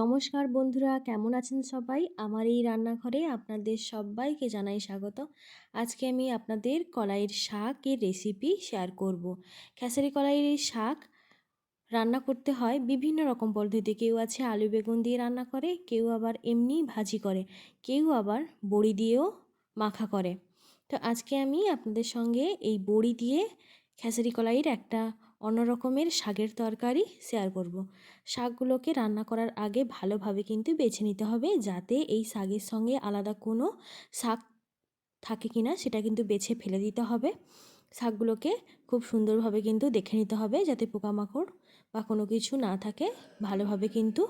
নমস্কার বন্ধুরা, কেমন আছেন সবাই? আমার এই রান্নাঘরে আপনাদের সবাইকে জানাই স্বাগত। আজকে আমি আপনাদের কলাইয়ের শাকের রেসিপি শেয়ার করব। খেসারি কলাইয়ের এই শাক রান্না করতে হয় বিভিন্ন রকম পদ্ধতিতে। কেউ আছে আলু বেগুন দিয়ে রান্না করে, কেউ আবার এমনি ভাজি করে, কেউ আবার বড়ি দিয়েও মাখা করে। তো আজকে আমি আপনাদের সঙ্গে এই বড়ি দিয়ে খেসারি কলাইয়ের একটা অন্য রকমের শাকের তরকারি শেয়ার করব। শাকগুলোকে রান্না করার আগে ভালোভাবে কিন্তু বেছে নিতে হবে যাতে এই শাকের সঙ্গে আলাদা কোনো শাক থাকে কি না সেটা কিন্তু বেছে ফেলে দিতে হবে। শাকগুলোকে খুব সুন্দরভাবে কিন্তু দেখে নিতে হবে যাতে পোকামাকড় বা কোনো কিছু না থাকে। ভালোভাবে কিন্তু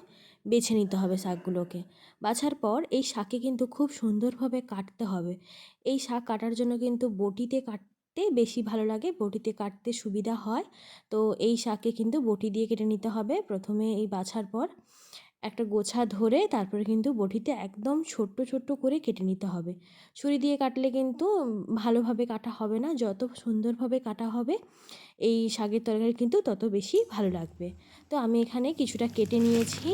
বেছে নিতে হবে শাকগুলোকে। বাছার পর এই শাকে কিন্তু খুব সুন্দরভাবে কাটতে হবে। এই শাক কাটার জন্য কিন্তু বটিতে কাট কাটতে বেশি ভালো লাগে, বটিতে কাটতে সুবিধা হয়। তো এই শাককে কিন্তু বটি দিয়ে কেটে নিতে হবে। প্রথমে এই বাছার পর একটা গোছা ধরে তারপরে কিন্তু বটিতে একদম ছোট্ট ছোট্ট করে কেটে নিতে হবে। ছুরি দিয়ে কাটলে কিন্তু ভালোভাবে কাটা হবে না। যত সুন্দরভাবে কাটা হবে, এই শাকের তরকারি কিন্তু তত বেশি ভালো লাগবে। তো আমি এখানে কিছুটা কেটে নিয়েছি।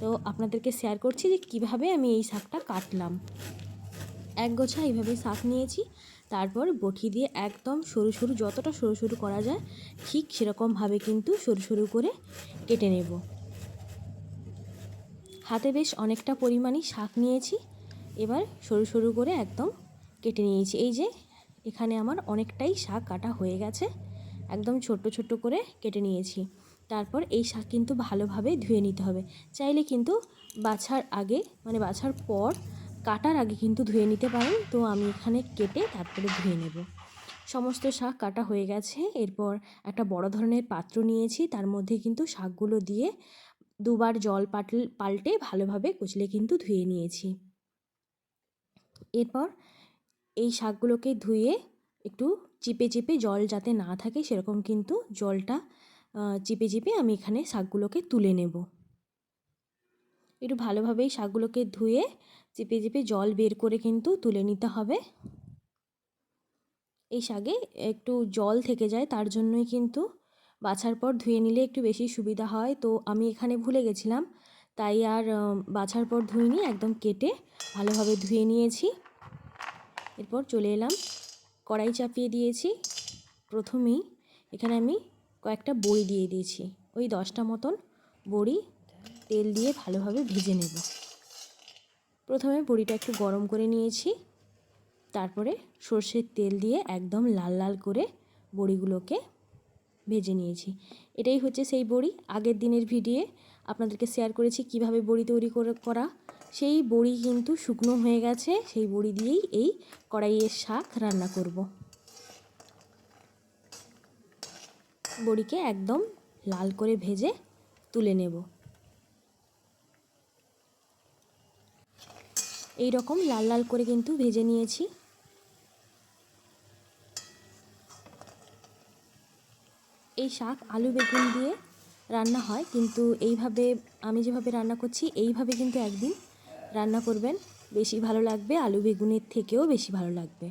তো আপনাদেরকে শেয়ার করছি যে কীভাবে আমি এই শাকটা কাটলাম। এক গোছা এইভাবে শাক নিয়েছি। তারপর বটি দিয়ে একদম সরু সরু, যতটা সরু সরু করা যায়, ঠিক সেরকমভাবে কিন্তু সরু সরু করে কেটে নেব। হাতে বেশ অনেকটা পরিমাণই শাক নিয়েছি, এবার সরু সরু করে একদম কেটে নিয়েছি। এই যে, এখানে আমার অনেকটাই শাক কাটা হয়ে গেছে, একদম ছোট্ট ছোট্ট করে কেটে নিয়েছি। তারপর এই শাক কিন্তু ভালোভাবে ধুয়ে নিতে হবে। চাইলে কিন্তু বাছার আগে মানে বাছার পর কাটার আগে কিন্তু ধুয়ে নিতে পারেন। তো আমি এখানে কেটে তারপরে ধুয়ে নেব। সমস্ত শাক কাটা হয়ে গেছে। এরপর একটা বড় ধরনের পাত্র নিয়েছি। তার মধ্যে কিন্তু শাকগুলো দিয়ে দুবার জল পাটল, পাল্টে ভালোভাবে কুচলে কিন্তু ধুয়ে নিয়েছি। এরপর এই শাকগুলোকে ধুয়ে একটু চিপে চিপে জল যাতে না থাকে সেরকম কিন্তু জলটা চিপে চিপে আমি এখানে শাকগুলোকে তুলে নেব। একটু ভালোভাবেই শাকগুলোকে ধুয়ে চেপে চেপে জল বের করে কিন্তু তুলে নিতে হবে। এই শাকে একটু জল থেকে যায়, তার জন্যই কিন্তু বাছার পর ধুয়ে নিলে একটু বেশি সুবিধা হয়। তো আমি এখানে ভুলে গেছিলাম, তাই আর বাছার পর ধুইনি, একদম কেটে ভালোভাবে ধুয়ে নিয়েছি। এরপর চলে এলাম, কড়াই চাপিয়ে দিয়েছি। প্রথমেই এখানে আমি কয়েকটা বড়ি দিয়ে দিয়েছি। ওই দশটা মতন বড়ি তেল দিয়ে ভালোভাবে ভেজে নেব। প্রথমে বড়িটা একটু গরম করে নিয়েছি। তারপরে সর্ষের তেল দিয়ে একদম লাল লাল করে বড়িগুলোকে ভেজে নিয়েছি। এটাই হচ্ছে সেই বড়ি। আগের দিনের ভিডিও আপনাদেরকে শেয়ার করেছি কীভাবে বড়ি তৈরি করে সেই বড়ি কিন্তু শুকনো হয়ে গেছে। সেই বড়ি দিয়েই এই কড়াইয়ের শাক রান্না করব। বড়িকে একদম লাল করে ভেজে তুলে নেব। এই রকম লাল লাল করে কিন্তু ভেজে নিয়েছি। এই শাক আলু বেগুন দিয়ে রান্না হয়, কিন্তু এইভাবে আমি যেভাবে রান্না করছি, এইভাবে কিন্তু একদিন রান্না করবেন। বেশি ভালো লাগবে, আলু বেগুনের থেকেও বেশি ভালো লাগবে।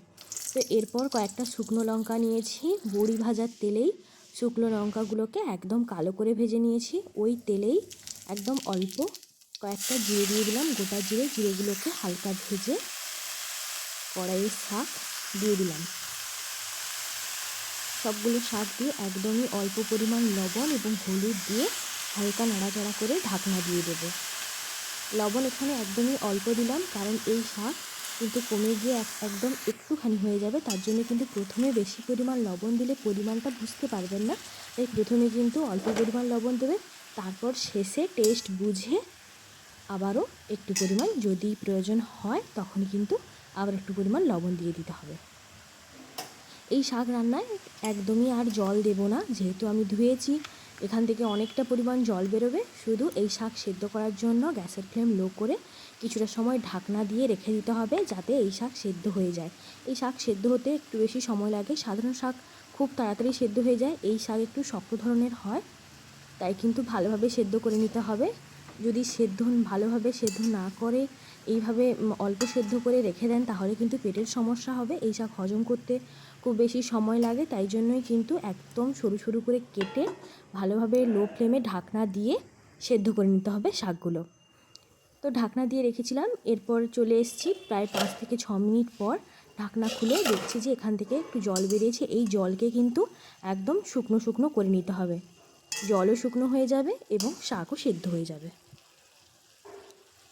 তো এরপর কয়েকটা শুকনো লঙ্কা নিয়েছি, বড়ি ভাজার তেলেই শুকনো লঙ্কাগুলোকে একদম কালো করে ভেজে নিয়েছি। ওই তেলেই একদম অল্প কয়েকটা জিরে দিয়ে দিলাম, গোটা জিরে জিরেগুলোকে হালকা ভেজে কড়াইয়ের শাক দিয়ে দিলাম। সবগুলো শাক দিয়ে একদমই অল্প পরিমাণ লবণ এবং হলুদ দিয়ে হালকা নাড়াচাড়া করে ঢাকনা দিয়ে দেবো। লবণ এখানে একদমই অল্প দিলাম, কারণ এই শাক কিন্তু কমে গিয়ে একদম একটুখানি হয়ে যাবে, তার জন্য কিন্তু প্রথমে বেশি পরিমাণ লবণ দিলে পরিমাণটা বুঝতে পারবেন না। তাই প্রথমে কিন্তু অল্প পরিমাণ লবণ দেবে, তারপর শেষে টেস্ট বুঝে আবারও একটু পরিমাণ যদি প্রয়োজন হয় তখন কিন্তু আবার একটু পরিমাণ লবণ দিয়ে দিতে হবে। এই শাক রান্নায় একদমই আর জল দেব না। যেহেতু আমি ধুয়েছি, এখান থেকে অনেকটা পরিমাণ জল বেরোবে। শুধু এই শাক সেদ্ধ করার জন্য গ্যাসের ফ্লেম লো করে কিছুটা সময় ঢাকনা দিয়ে রেখে দিতে হবে যাতে এই শাক সেদ্ধ হয়ে যায়। এই শাক সেদ্ধ হতে একটু বেশি সময় লাগে। সাধারণ শাক খুব তাড়াতাড়ি সেদ্ধ হয়ে যায়। এই শাক একটু শক্ত ধরনের হয়, তাই কিন্তু ভালোভাবে সেদ্ধ করে নিতে হবে। যদি সেদ্ধ ভালোভাবে সেদ্ধ না করে এইভাবে অল্প সেদ্ধ করে রেখে দেন, তাহলে কিন্তু পেটের সমস্যা হবে। এই শাক হজম করতে খুব বেশি সময় লাগে, তাই জন্যই কিন্তু একদম সরু সরু করে কেটে ভালোভাবে লো ফ্লেমে ঢাকনা দিয়ে সেদ্ধ করে নিতে হবে শাকগুলো। তো ঢাকনা দিয়ে রেখেছিলাম, এরপর চলে এসেছি প্রায় পাঁচ থেকে ছ মিনিট পর ঢাকনা খুলে দেখছি যে এখান থেকে একটু জল বেরিয়েছে। এই জলকে কিন্তু একদম শুকনো শুকনো করে নিতে হবে। জলও শুকনো হয়ে যাবে এবং শাকও সেদ্ধ হয়ে যাবে।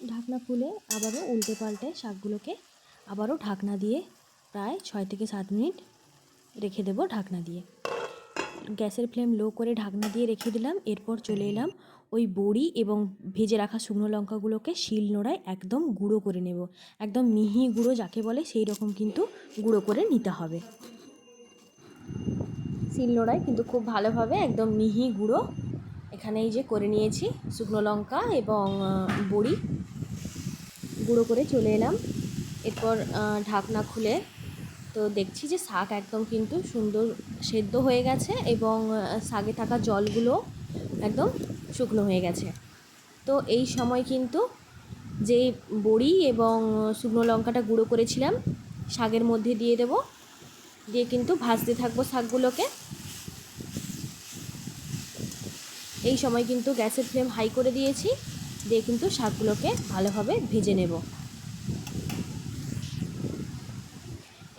ঢাকনা খুলে আবারও উল্টে পাল্টে শাকগুলোকে আবারও ঢাকনা দিয়ে প্রায় ছয় থেকে সাত মিনিট রেখে দেবো ঢাকনা দিয়ে। গ্যাসের ফ্লেম লো করে ঢাকনা দিয়ে রেখে দিলাম, এরপর চলে এলাম ওই বড়ি এবং ভেজে রাখা শুকনো লঙ্কাগুলোকে শিল নোড়ায় একদম গুঁড়ো করে নেব। একদম মিহি গুঁড়ো যাকে বলে সেই রকম কিন্তু গুঁড়ো করে নিতে হবে। শিল নোড়ায় কিন্তু খুব ভালোভাবে একদম মিহি গুঁড়ো এখানে এই যে করে নিয়েছি শুকনো লঙ্কা এবং বড়ি। গুঁড়ো করে চলে এলাম। এরপর ঢাকনা খুলে তো দেখছি যে শাক একদম কিন্তু সুন্দর সেদ্ধ হয়ে গেছে এবং শাকে থাকা জলগুলো একদম শুকনো হয়ে গেছে। তো এই সময় কিন্তু যে বড়ি এবং শুকনো লঙ্কাটা গুঁড়ো করেছিলাম, শাকের মধ্যে দিয়ে দেব। দিয়ে কিন্তু ভাজতে থাকব শাকগুলোকে। এই সময় কিন্তু গ্যাসের ফ্লেম হাই করে দিয়েছি, দিয়ে কিন্তু শাকগুলোকে ভালোভাবে ভেজে নেব।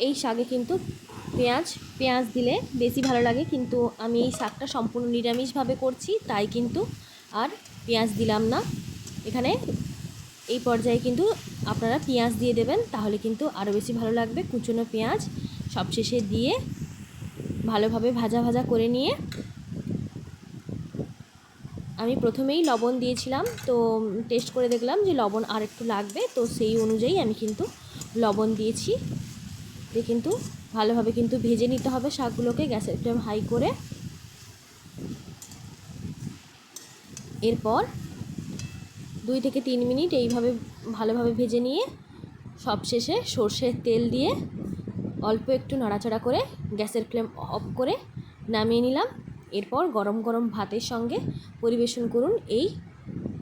এই শাকে কিন্তু পেঁয়াজ পেঁয়াজ দিলে বেশি ভালো লাগে, কিন্তু আমি এই শাকটা সম্পূর্ণ নিরামিষভাবে করছি, তাই কিন্তু আর পেঁয়াজ দিলাম না। এখানে এই পর্যায়ে কিন্তু আপনারা পেঁয়াজ দিয়ে দেবেন, তাহলে কিন্তু আরও বেশি ভালো লাগবে। কুচনো পেঁয়াজ সবশেষে দিয়ে ভালোভাবে ভাজা ভাজা করে নিয়ে আমি প্রথমেই লবণ দিয়েছিলাম, তো টেস্ট করে দেখলাম যে লবণ আর একটু লাগবে, তো সেই অনুযায়ী আমি কিন্তু লবণ দিয়েছি। দিয়ে কিন্তু ভালোভাবে কিন্তু ভেজে নিতে হবে শাকগুলোকে গ্যাসের ফ্লেম হাই করে। এরপর দুই থেকে তিন মিনিট এইভাবে ভালোভাবে ভেজে নিয়ে সবশেষে সর্ষের তেল দিয়ে অল্প একটু নাড়াচাড়া করে গ্যাসের ফ্লেম অফ করে নামিয়ে নিলাম। এরপর গরম গরম ভাতের সঙ্গে পরিবেশন করুন এই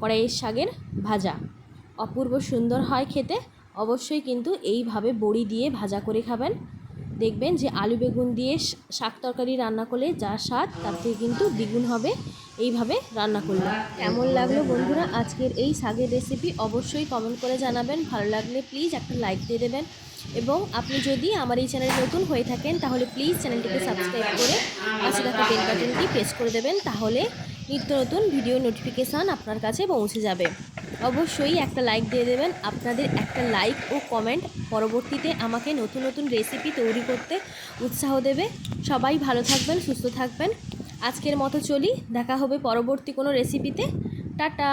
কড়াইয়ের শাকের ভাজা। অপূর্ব সুন্দর হয় খেতে। অবশ্যই কিন্তু এইভাবে বড়ি দিয়ে ভাজা করে খাবেন। দেখবেন যে আলু বেগুন দিয়ে শাক তরকারি রান্না করলে যা স্বাদ, তার থেকে কিন্তু দ্বিগুণ হবে। এইভাবে রান্না করলে কেমন লাগল বন্ধুরা? আজকের এই শাকের রেসিপি অবশ্যই কমেন্ট করে জানাবেন। ভালো লাগলে প্লিজ একটা লাইক দিয়ে দেবেন। এবং আপনি যদি আমার এই চ্যানেল নতুন হয়ে থাকেন, তাহলে প্লিজ চ্যানেলটিকে সাবস্ক্রাইব করে পাশে থাকা বেল বাটনটি প্রেস করে দেবেন। তাহলে নিত্য নতুন ভিডিও নোটিফিকেশান আপনার কাছে পৌঁছে যাবে। অবশ্যই একটা লাইক দিয়ে দেবেন। আপনাদের একটা লাইক ও কমেন্ট পরবর্তীতে আমাকে নতুন নতুন রেসিপি তৈরি করতে উৎসাহ দেবে। সবাই ভালো থাকবেন, সুস্থ থাকবেন। আজকের মতো চলি। দেখা হবে পরবর্তী কোনো রেসিপিতে টাটা।